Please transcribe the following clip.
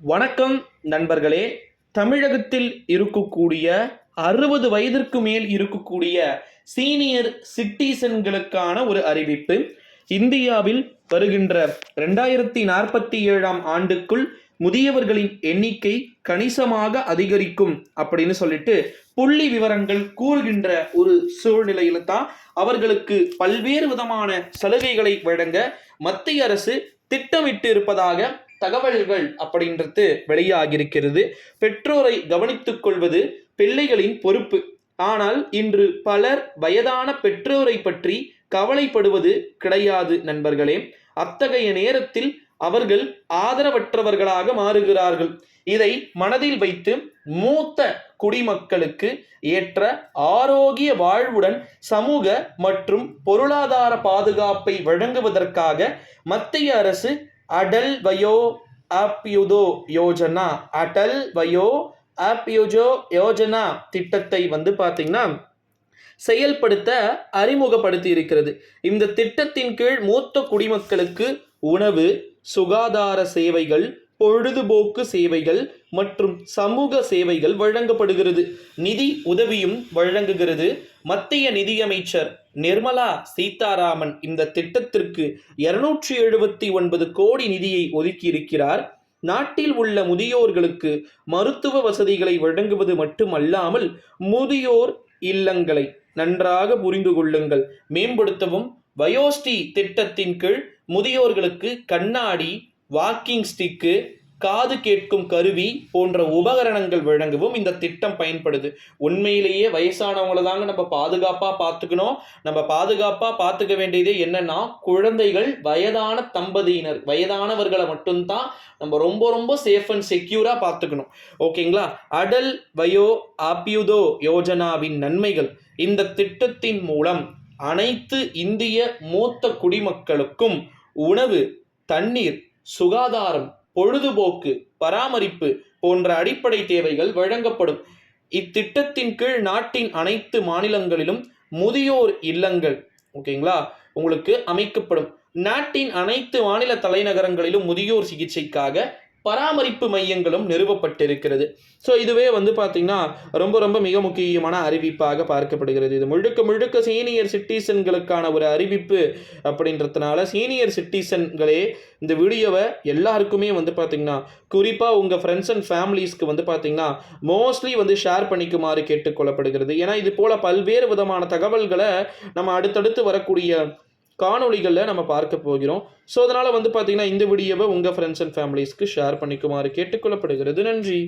வணக்கம் நண்பர்களே. தமிழகத்தில் இருக்கக்கூடிய அறுபது வயதிற்கு மேல் இருக்கக்கூடிய சீனியர் சிட்டிசன்களுக்கான ஒரு அறிவிப்பு. இந்தியாவில் வருகின்ற ரெண்டாயிரத்தி நாற்பத்தி ஏழாம் ஆண்டுக்குள் முதியவர்களின் எண்ணிக்கை கணிசமாக அதிகரிக்கும் அப்படின்னு சொல்லிட்டு புள்ளி விவரங்கள் கூறுகின்ற ஒரு சூழ்நிலையில தான் அவர்களுக்கு பல்வேறு விதமான சலுகைகளை வழங்க மத்திய அரசு திட்டமிட்டு இருப்பதாக தகவல்கள் அப்படின்றது வெளியாகியிருக்கிறது. பெற்றோரை கவனித்துக் கொள்வது பிள்ளைகளின் பொறுப்பு. ஆனால் இன்று பலர் வயதான பெற்றோரை பற்றி கவலைப்படுவது கிடையாது நண்பர்களே. அத்தகைய நேரத்தில் அவர்கள் ஆதரவற்றவர்களாக மாறுகிறார்கள். இதை மனதில் வைத்து மூத்த குடிமக்களுக்கு ஏற்ற ஆரோக்கிய வாழ்வுடன் சமூக மற்றும் பொருளாதார பாதுகாப்பை வழங்குவதற்காக மத்திய அரசு அடல் வயோ அப்யுதோ யோஜனா அடல் வயோ அப்யுஜோ யோஜனா திட்டத்தை வந்து பார்த்தீங்கன்னா செயல்படுத்த அறிமுகப்படுத்தி இருக்கிறது இந்த திட்டத்தின் கீழ் மூத்த குடிமக்களுக்கு உணவு சுகாதார சேவைகள் பொழுதுபோக்கு சேவைகள் மற்றும் சமூக சேவைகள் வழங்கப்படுகிறது. நிதி உதவியும் வழங்குகிறது. மத்திய நிதியமைச்சர் நிர்மலா சீதாராமன் இந்த திட்டத்திற்கு இருநூற்றி எழுபத்தி ஒன்பது கோடி நிதியை ஒதுக்கியிருக்கிறார். நாட்டில் உள்ள முதியோர்களுக்கு மருத்துவ வசதிகளை வழங்குவது மட்டுமல்லாமல் முதியோர் இல்லங்களை நன்றாக புரிந்து கொள்ளுங்கள். மேம்படுத்தவும். வயோஸ்டி திட்டத்தின் கீழ் முதியோர்களுக்கு கண்ணாடி வாக்கிங் ஸ்டிக்கு காது கேட்கும் கருவி போன்ற உபகரணங்கள் வழங்கவும் இந்த திட்டம் பயன்படுது. உண்மையிலேயே வயசானவங்கள தாங்க நம்ம பாதுகாப்பாக பார்த்துக்கணும். நம்ம பாதுகாப்பாக பார்த்துக்க வேண்டியது என்னன்னா குழந்தைகள் வயதான தம்பதியினர் வயதானவர்களை மட்டும்தான் நம்ம ரொம்ப ரொம்ப சேஃப் அண்ட் செக்யூராக பார்த்துக்கணும். ஓகேங்களா? அடல் வயோ ஆப்யுதோ யோஜனாவின் நன்மைகள். இந்த திட்டத்தின் மூலம் அனைத்து இந்திய மூத்த குடிமக்களுக்கும் உணவு தண்ணீர் சுகாதாரம் பொழுதுபோக்கு பராமரிப்பு போன்ற அடிப்படை தேவைகள் வழங்கப்படும். இத்திட்டத்தின் கீழ் நாட்டின் அனைத்து மாநிலங்களிலும் முதியோர் இல்லங்கள் ஓகேங்களா உங்களுக்கு அமைக்கப்படும். நாட்டின் அனைத்து மாநில தலைநகரங்களிலும் முதியோர் சிகிச்சைக்காக பராமரிப்பு மையங்களும் நிறுவப்பட்டிருக்கிறது. ஸோ இதுவே வந்து பார்த்திங்கன்னா ரொம்ப ரொம்ப மிக முக்கியமான அறிவிப்பாக பார்க்கப்படுகிறது. இது முழுக்க முழுக்க சீனியர் சிட்டிசன்களுக்கான ஒரு அறிவிப்பு அப்படின்றதுனால சீனியர் சிட்டிசன்களே இந்த வீடியோவை எல்லாருக்குமே வந்து பார்த்திங்கன்னா குறிப்பாக உங்கள் ஃப்ரெண்ட்ஸ் அண்ட் ஃபேமிலிஸ்க்கு வந்து பார்த்திங்கன்னா மோஸ்ட்லி வந்து ஷேர் பண்ணிக்குமாறு கேட்டுக்கொள்ளப்படுகிறது. ஏன்னா இது போல் பல்வேறு விதமான தகவல்களை நம்ம அடுத்தடுத்து வரக்கூடிய காணொளிகளில் நம்ம பார்க்க போகிறோம். ஸோ அதனால் வந்து பார்த்தீங்கன்னா இந்த வீடியோவை உங்கள் ஃப்ரெண்ட்ஸ் அண்ட் ஃபேமிலிஸ்க்கு ஷேர் பண்ணிக்குமாறு கேட்டுக்கொள்ளப்படுகிறது. நன்றி.